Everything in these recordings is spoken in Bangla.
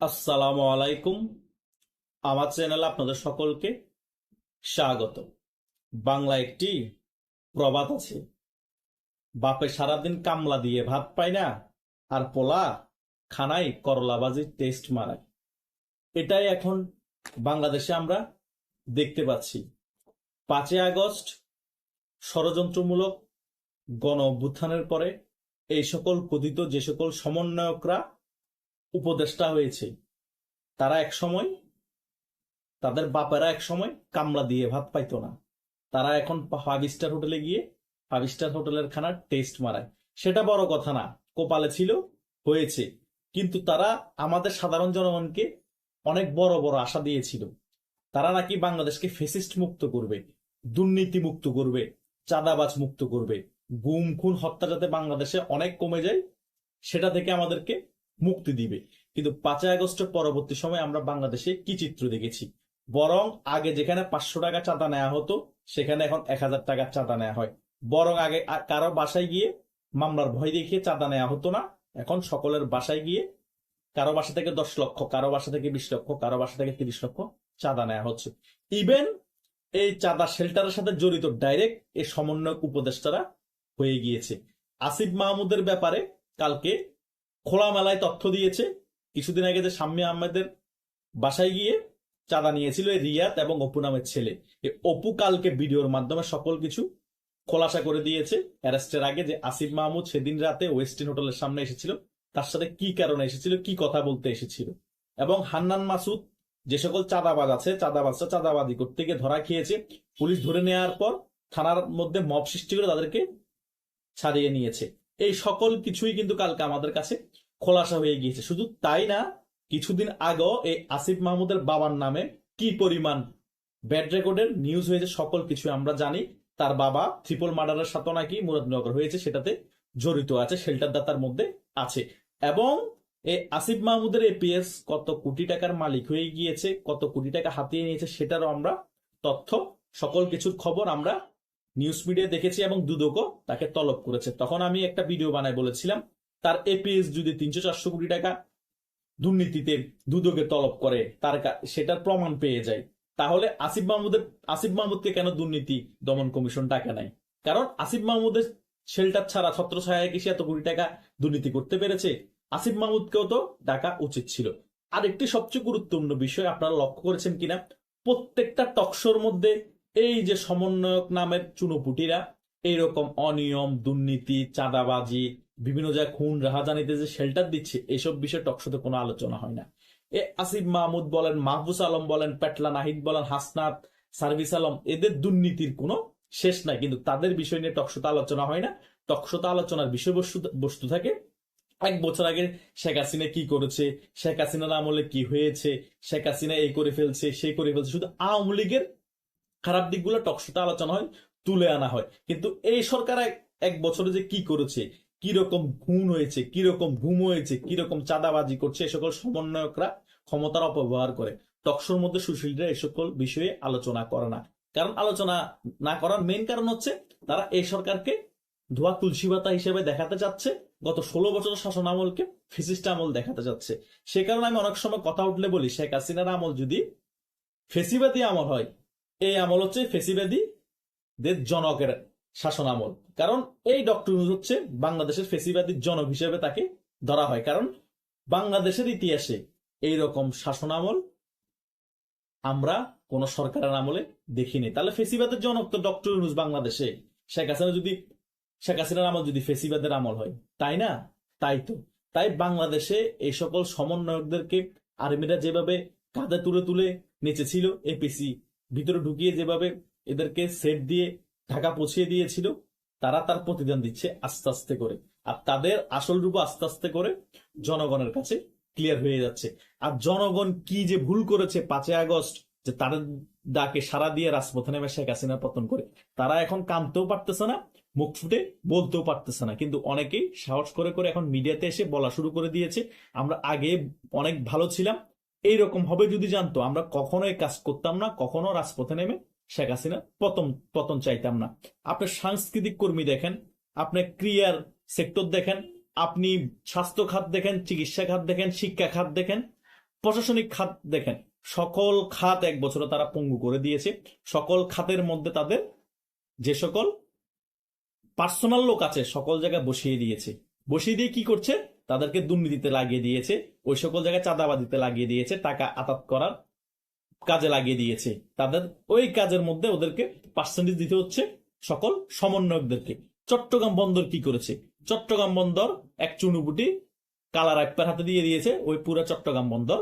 আসসালামু আলাইকুম। আমার চ্যানেলে আপনাদের সকলকে স্বাগত। বাংলা একটি প্রবাদ আছে, বাপে সারাদিন কামলা দিয়ে ভাত পায় না আর পোলা খানায় করলাবাজির টেস্ট মারায়। এটাই এখন বাংলাদেশে আমরা দেখতে পাচ্ছি। পাঁচই আগস্ট, ষড়যন্ত্রমূলক গণ অভ্যুত্থানের পরে এই সকল কথিত যে সকল সমন্বয়করা উপদেষ্টা হয়েছে। তারা এক সময়, তাদের বাপেরা এক সময় কামলা দিয়ে ভাত পাইতো না। তারা এখন ফাইভ স্টার হোটেলে গিয়ে ফাইভ স্টার হোটেলের খানার টেস্ট মারায়। সেটা বড় কথা না, কোপালে ছিল, হয়েছে। কিন্তু তারা আমাদের সাধারণ জনগণকে অনেক বড় বড় আশা দিয়েছিল। তারা নাকি বাংলাদেশকে ফেসিস্ট মুক্ত করবে, দুর্নীতি মুক্ত করবে, চাঁদাবাজ মুক্ত করবে, গুম, খুন, হত্যা যাতে বাংলাদেশে অনেক কমে যায়, সেটা থেকে আমাদেরকে মুক্তি দিবে। কিন্তু পাঁচই আগস্টের পরবর্তী সময় আমরা বাংলাদেশে কি চিত্র দেখেছি? বরং আগে যেখানে পাঁচশো টাকা চাঁদা নেওয়া হতো, সেখানে এখন এক হাজার টাকার চাঁদা নেওয়া হয়। বরং আগে কারও বাসায় গিয়ে মামলার ভয় দেখিয়ে চাঁদা নেওয়া হতো না। এখন সকলের বাসায় গিয়ে কারও বাসা থেকে দশ লক্ষ, কারও বাসা থেকে বিশ লক্ষ, কারও বাসা থেকে তিরিশ লক্ষ চাঁদা নেওয়া হচ্ছে। ইভেন এই চাঁদা শেল্টারের সাথে জড়িত ডাইরেক্ট এই সমন্বয়ক উপদেষ্টারা হয়ে গিয়েছে। আসিফ মাহমুদের ব্যাপারে কালকে খোলামেলায় তথ্য দিয়েছে। কিছুদিন আগে যে শাম্মী আহমেদের বাসায় গিয়ে চাঁদা নিয়েছিল রিয়াত এবং অপু নামের ছেলে। এই অপু কালকে ভিডিওর মাধ্যমে সকল কিছু খোলাসা করে দিয়েছে। অ্যারেস্টের আগে যে আসিফ মাহমুদ সেদিন রাতে ওয়েস্টিন হোটেলের সামনে এসেছিল, তার সাথে কি কারণে এসেছিল, কি কথা বলতে এসেছিল এবং হান্নান মাসুদ যে সকল চাঁদাবাজ আছে, চাঁদাবাজরা চাঁদাবাজি করতে গিয়ে ধরা খেয়েছে, পুলিশ ধরে নেওয়ার পর থানার মধ্যে মব সৃষ্টি করে তাদেরকে ছাড়িয়ে নিয়েছে। এই সকল কিছুই কিন্তু কালকে আমাদের কাছে খোলাসা হয়ে গিয়েছে। শুধু তাই না, কিছুদিন আগেও এই আসিফ মাহমুদের বাবার নামে কি পরিমাণ ব্যাড রেকর্ডের নিউজ হয়েছে সকল কিছু আমরা জানি। তার বাবা ট্রিপল মার্ডারের সাথে নাকি মুরাদনগর হয়েছে, সেটাতে জড়িত আছে শেল্টার দাতার মধ্যে আছে। এবং এই আসিফ মাহমুদের এপিএস কত কোটি টাকার মালিক হয়ে গিয়েছে, কত কোটি টাকা হাতিয়ে নিয়েছে, সেটারও আমরা তথ্য, সকল কিছুর খবর আমরা নিউজ মিডিয়া দেখেছি এবং দুদকও তাকে তলব করেছে। তখন আমি একটা ভিডিও বানাই বলেছিলাম তার এপিএস যদি তিনশো চারশো কোটি টাকা দুর্নীতিতে দুদকে তলব করে, তার সেটার প্রমাণ পেয়ে যায়। তাহলে আসিফ মাহমুদের, আসিফ মাহমুদকে কেন দুর্নীতি দমন কমিশন ডাকে নাই কারণ আসিফ মাহমুদের শেল্টার ছাড়া ছত্র ছায়া কি সে এত কোটি টাকা দুর্নীতি করতে পেরেছে, আসিফ মাহমুদকেও তো ডাকা উচিত ছিল। আর একটি সবচেয়ে গুরুত্বপূর্ণ বিষয় আপনারা লক্ষ্য করেছেন কিনা? প্রত্যেকটা টকশোর মধ্যে এই যে সমন্বয়ক নামের চুনোপুটিরা এইরকম অনিয়ম, দুর্নীতি, চাঁদাবাজি, বিভিন্ন জায়গায় খুন, রাহাজানিতে যে শেল্টার দিচ্ছে এইসব বিষয়ে টকশোতে কোনো আলোচনা হয় না। এ আসিফ মাহমুদ বলেন মাহবুস আলম বলেন, পেটলা নাহিদ বলেন, হাসনাত, সার্ভিস আলম, এদের দুর্নীতির কোনো শেষ নাই, কিন্তু তাদের বিষয় নিয়ে টকশোতে আলোচনা হয় না। টকশোতে আলোচনার বিষয়বস্তু, বস্তু থাকে, এক বছর আগে শেখ হাসিনা কি করেছে, শেখ হাসিনার আমলে কি হয়েছে, শেখ হাসিনা এই করে ফেলছে সেই করে ফেলছে, শুধু আওয়ামী লীগের খারাপ দিকগুলো টকশোতে আলোচনা হয়। তুলে আনা হয়। কিন্তু এই সরকার এক- বছরে যে কি করেছে, কীরকম খুন হয়েছে, কীরকম ঘুম হয়েছে, কীরকম চাঁদাবাজি করছে এই সকল সমন্বয়করা ক্ষমতার অপব্যবহার করে। টকশোর মধ্যে সুশীলরা এই সকল বিষয়ে আলোচনা করে না। কারণ আলোচনা না করার মেইন কারণ হচ্ছে, তারা এই সরকারকে ধোয়া তুলসী হিসেবে দেখাতে চাচ্ছে, গত ষোলো বছর শাসন আমলকে ফেসিস্ট আমল দেখাতে চাচ্ছে। সে কারণে আমি অনেক সময় কথা উঠলে বলি, শেখ হাসিনার আমল যদি ফেসিবাদী আমল হয়, এই আমল হচ্ছে ফেসিবাদী দের জনকের শাসন আমল কারণ এই ডক্টর হচ্ছে বাংলাদেশের ফেসিবাদী জনক হিসেবে তাকে ধরা হয়। কারণ বাংলাদেশের ইতিহাসে এই রকম শাসন আমল আমরা কোন সরকারের আমলে দেখিনি। তাহলে ফেসিবাদের জনক তো ডক্টর ইউনুস বাংলাদেশে। শেখ হাসিনা যদি শেখ হাসিনার আমল যদি ফেসিবাদের আমল হয়, তাই না? তাই তো। তাই বাংলাদেশে এই সকল সমন্বয়কদেরকে আর্মিরা যেভাবে কাঁধে তুলে তুলে নেচেছিল, এপিসি ভিতরে ঢুকিয়ে যেভাবে এদেরকে সেট দিয়ে ঢাকা পৌঁছিয়ে দিয়েছিল। তারা তার প্রতিদান দিচ্ছে আস্তে আস্তে করে। আর তাদের আসল রূপ আস্তে আস্তে করে জনগণের কাছে ক্লিয়ার হয়ে যাচ্ছে। আর জনগণ কি যে ভুল করেছে পাঁচই আগস্ট, যে তাদের ডাকে সারা দিয়ে রাজপথে নেমে শেখ হাসিনা পতন করে, তারা এখন কামতেও পারতেছে না, মুখ ফুটে বলতেও পারতেছে না। কিন্তু অনেকেই সাহস করে করে এখন মিডিয়াতে এসে বলা শুরু করে দিয়েছে, আমরা আগে অনেক ভালো ছিলাম, এইরকম হবে যদি জানতো। আমরা কখনো এই কাজ করতাম না, কখনো রাজপথে নেমে শেখ হাসিনা পতন পতন চাইতাম না আপনি সাংস্কৃতিক কর্মী দেখেন, আপনি ক্রিয়ার সেক্টর দেখেন, আপনি স্বাস্থ্য খাত দেখেন, চিকিৎসা খাত দেখেন, শিক্ষা খাত দেখেন, প্রশাসনিক খাত দেখেন, সকল খাত এক বছরে তারা পঙ্গু করে দিয়েছে। সকল খাতের মধ্যে তাদের যে সকল পার্সোনাল লোক আছে, সকল জায়গায় বসিয়ে দিয়েছে। বসিয়ে দিয়ে কি করছে? তাদেরকে দুর্নীতিতে লাগিয়ে দিয়েছে, ওই সকল জায়গায় চাঁদাবাদিতে লাগিয়ে দিয়েছে, টাকা আতাত করার কাজে লাগিয়ে দিয়েছে। তাদের ওই কাজের মধ্যে ওদেরকে পার্সেন্টেজ দিতে হচ্ছে সকল সমন্বয়কদেরকে। চট্টগ্রাম বন্দর কি করেছে? চট্টগ্রাম বন্দর এক চুনুপুটি কালার একবার হাতে দিয়ে দিয়েছে, ওই পুরা চট্টগ্রাম বন্দর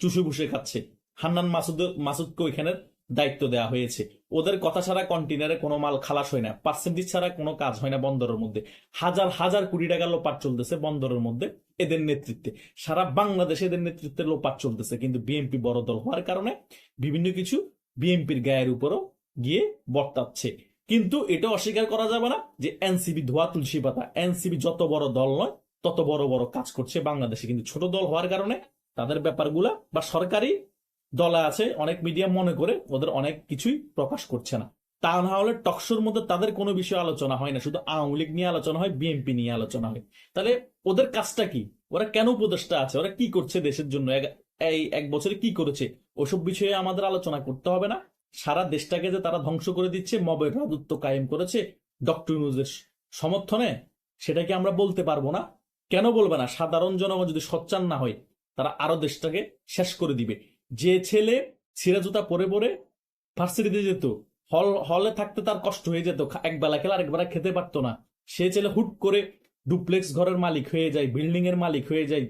চুষে বুসে খাচ্ছে। হান্নান মাসুদ মাসুদকে ওইখানের দায়িত্ব দেওয়া হয়েছে। ওদের কথা ছাড়া কন্টেনারে কোনো মাল খালাস হয় না। পার্সেন্টেজ ছাড়া কোনো কাজ হয় না বন্দরের মধ্যে। হাজার হাজার কোটি টাকার লোপাট চলতেছে বন্দরের মধ্যে এদের নেতৃত্বে। সারা বাংলাদেশে এদের নেতৃত্বে লোপাট চলতেছে। কিন্তু বিএনপি বড় দল হওয়ার কারণে বিভিন্ন কিছু বিএনপির গায়ের উপরও গিয়ে বর্তাচ্ছে। কিন্তু এটা অস্বীকার করা যাবে না যে এনসিবি ধোয়া তুলসী পাতা। এনসিবি যত বড় দল নয়, তত বড় বড় কাজ করছে বাংলাদেশে। কিন্তু ছোট দল হওয়ার কারণে তাদের ব্যাপারগুলা বা সরকারি দলে আছে, অনেক মিডিয়া মনে করে ওদের অনেক কিছুই প্রকাশ করছে না। তা না হলে টকশোর মধ্যে তাদের কোনো বিষয়ে আলোচনা হয় না, শুধু আওয়ামী লীগ নিয়ে আলোচনা হয়, বিএনপি নিয়ে আলোচনা হয়। তাহলে ওদের কাজটা কি? ওরা কেন উপদেষ্টা আছে? ওরা কি করছে দেশের জন্য? এই এক বছরে কি করেছে? ওসব বিষয়ে আমাদের আলোচনা করতে হবে না। সারা দেশটাকে যে তারা ধ্বংস করে দিচ্ছে, মবের রাজত্ব কায়েম করেছে, ডক্টর ইউনুসের সমর্থনে, সেটাকে আমরা বলতে পারব না। কেন বলবে না? সাধারণ জনগণ যদি সচ্চান না হয়, তারা আরও দেশটাকে শেষ করে দিবে। যে ছেলে ছিঁড়া জুতা পরে পরে ভার্সিটিতে যেত হল হলে থাকতে তার কষ্ট হয়ে যেত, খা- এক বেলা খেলে আরেক বেলা খেতে পারতো না। সে ছেলে হুট করে ডুপ্লেক্স ঘরের মালিক হয়ে যায় বিল্ডিং এর মালিক হয়ে যায়,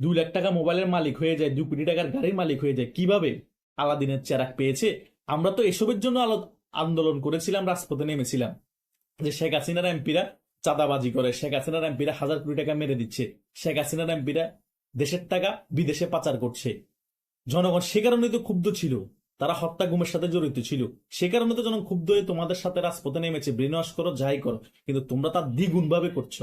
দুই লাখ টাকা মোবাইলের মালিক হয়ে যায়, দু কোটি টাকার গাড়ির মালিক হয়ে যায়। কীভাবে? আলাদিনের চেরাক পেয়েছে। আমরা তো এসবের জন্য আলো- আন্দোলন করেছিলাম, রাজপথে নেমেছিলাম। যে শেখ হাসিনার এমপিরা চাঁদাবাজি করে, শেখ হাসিনার এমপিরা হাজার কোটি টাকা মেরে দিচ্ছে, শেখ হাসিনার এমপিরা দেশের টাকা বিদেশে পাচার করছে। জনগণ সে কারণে তো ক্ষুব্ধ ছিল। তারা হত্যা গুমের সাথে জড়িত ছিল। সে কারণে তো জনগণ ক্ষুব্ধ হয়ে তোমাদের সাথে রাজপথে নেমেছে। ব্রেনওয়াশ করো, যাই করো। কিন্তু তোমরা তার দ্বিগুণ ভাবে করছ।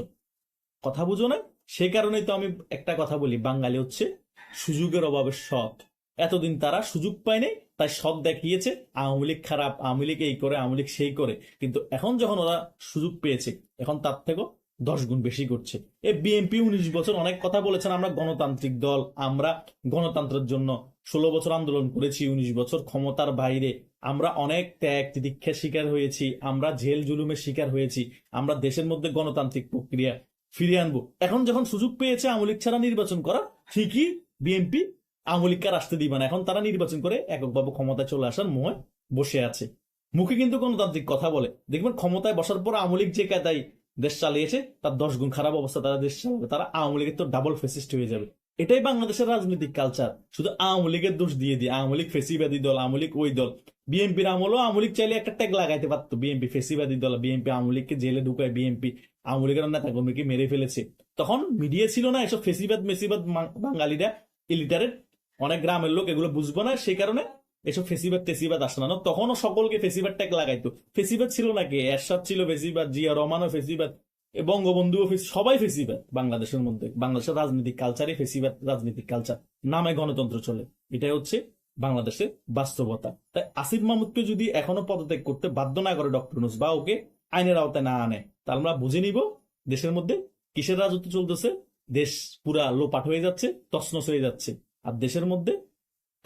কথা বুঝো না? সে কারণেই তো আমি একটা কথা বলি। বাঙালি হচ্ছে সুযোগের অভাবে সৎ। এতদিন তারা সুযোগ পায়নি, তাই সৎ দেখিয়েছে। আওয়ামী লীগ খারাপ, আওয়ামী লীগ এই করে, আওয়ামী লীগ সেই করে। কিন্তু এখন যখন ওরা সুযোগ পেয়েছে, এখন তার থেকেও দশ গুণ বেশি করছে। এ বিএনপি উনিশ বছর অনেক কথা বলেছেন, আমরা গণতান্ত্রিক দল, আমরা গণতন্ত্রের জন্য ষোলো বছর আন্দোলন করেছি, উনিশ বছর ক্ষমতার বাইরে। আমরা অনেক ত্যাগ তিতিক্ষার শিকার হয়েছি, আমরা জেল জুলুমের শিকার হয়েছি, আমরা দেশের মধ্যে গণতান্ত্রিক প্রক্রিয়া ফিরিয়ে আনব। এখন যখন সুযোগ পেয়েছে আওয়ামী লীগ ছাড়া নির্বাচন করা ঠিকই বিএনপি আর আসতে দিবে না। এখন তারা নির্বাচন করে এককভাবে ক্ষমতায় চলে আসার মোহে বসে আছে। মুখে কিন্তু গণতান্ত্রিক কথা বলে। দেখবেন ক্ষমতায় বসার পর আমলিক যে কায়দায় দেশ চালিয়েছে, তার দশ গুণ খারাপ অবস্থা তারা দেশ চালাবে, তারা আওয়ামী লীগের তো ডাবল ফেসিস্ট হয়ে যাবে। এটাই বাংলাদেশের রাজনৈতিক কালচার শুধু আওয়ামী লীগের দোষ দিয়ে দিয়ে আওয়ামী লীগ ফেসিবাদী দল, আওয়ামী লীগ ওই দল। বিএনপির আমলও আওয়ামী লীগ চাইলে একটা ট্যাগ লাগাইতে পারতো। বিএনপি ফেসিবাদী দল বিএনপি আওয়ামী লীগকে জেলে ঢুকায় বিএনপি আওয়ামী লীগের নেতা কর্মীকে মেরে ফেলেছে। তখন মিডিয়া ছিল না এসব ফেসিবাদ, মেসিবাদ বাঙালিরা ইলিটারেট অনেক গ্রামের লোক এগুলো বুঝব না, সেই কারণে এসব ফেসিবাদ টেসিবাদ আসলো না তখনও সকলকে ফেসিবাদ ট্যাগ লাগাইতো। ফেসিবাদ ছিল নাকি? এরশাদ ছিল ফেসিবাদ, জিয়া রহমানও ফেসিবাদ, এ বঙ্গবন্ধুও ফেসি- সবাই ফেসিবাদ বাংলাদেশের মধ্যে। বাংলাদেশের রাজনৈতিক কালচারই ফেসিবাদ, রাজনৈতিক কালচার নামে গণতন্ত্র চলে। এটাই হচ্ছে বাংলাদেশের বাস্তবতা। তাই আসিফ মাহমুদকে যদি এখনও পদত্যাগ করতে বাধ্য না করে ডক্টর নুস বা ওকে আইনের আওতায় না আনে, তাহলে আমরা বুঝে নিব দেশের মধ্যে কিসের রাজত্ব চলতেছে। দেশ পুরা লোপাট হয়ে যাচ্ছে, তছনছ হয়ে যাচ্ছে। আর দেশের মধ্যে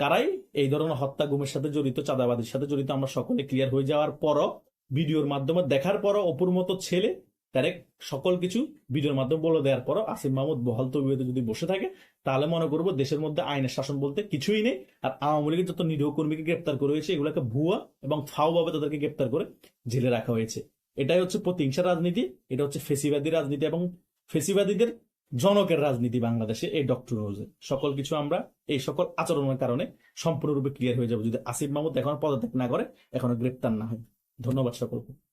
কারাই এই ধরনের হত্যা গুমের সাথে জড়িত চাঁদাবাদের সাথে জড়িত, আমরা সকলে ক্লিয়ার হয়ে যাওয়ার পরও ভিডিওর মাধ্যমে দেখার পরও অপুর মতো ছেলে ডাইরেক্ট সকল কিছু ভিডিওর মাধ্যমে বলে দেওয়ার পরও আসিফ মাহমুদ বহাল তবিয়তে যদি বসে থাকে, তাহলে মনে করব দেশের মধ্যে আইনের শাসন বলতে কিছুই নেই, আর আওয়ামী লীগের যত নিরীহ কর্মীকে গ্রেপ্তার করে হয়েছে, এগুলোকে ভুয়া এবং ফাও ভাবে তাদেরকে গ্রেপ্তার করে জেলে রাখা হয়েছে। এটাই হচ্ছে প্রতিহিংসা রাজনীতি, এটা হচ্ছে ফেসিবাদী রাজনীতি এবং ফেসিবাদীদের জনকের রাজনীতি বাংলাদেশে এই ডক্টর রোজের সকল কিছু আমরা এই সকল আচরণের কারণে সম্পূর্ণরূপে ক্লিয়ার হয়ে যাব। যদি আসিফ মাহমুদ এখন পদত্যাগ না করে, এখনও গ্রেপ্তার না হয়। ধন্যবাদ সকলকে।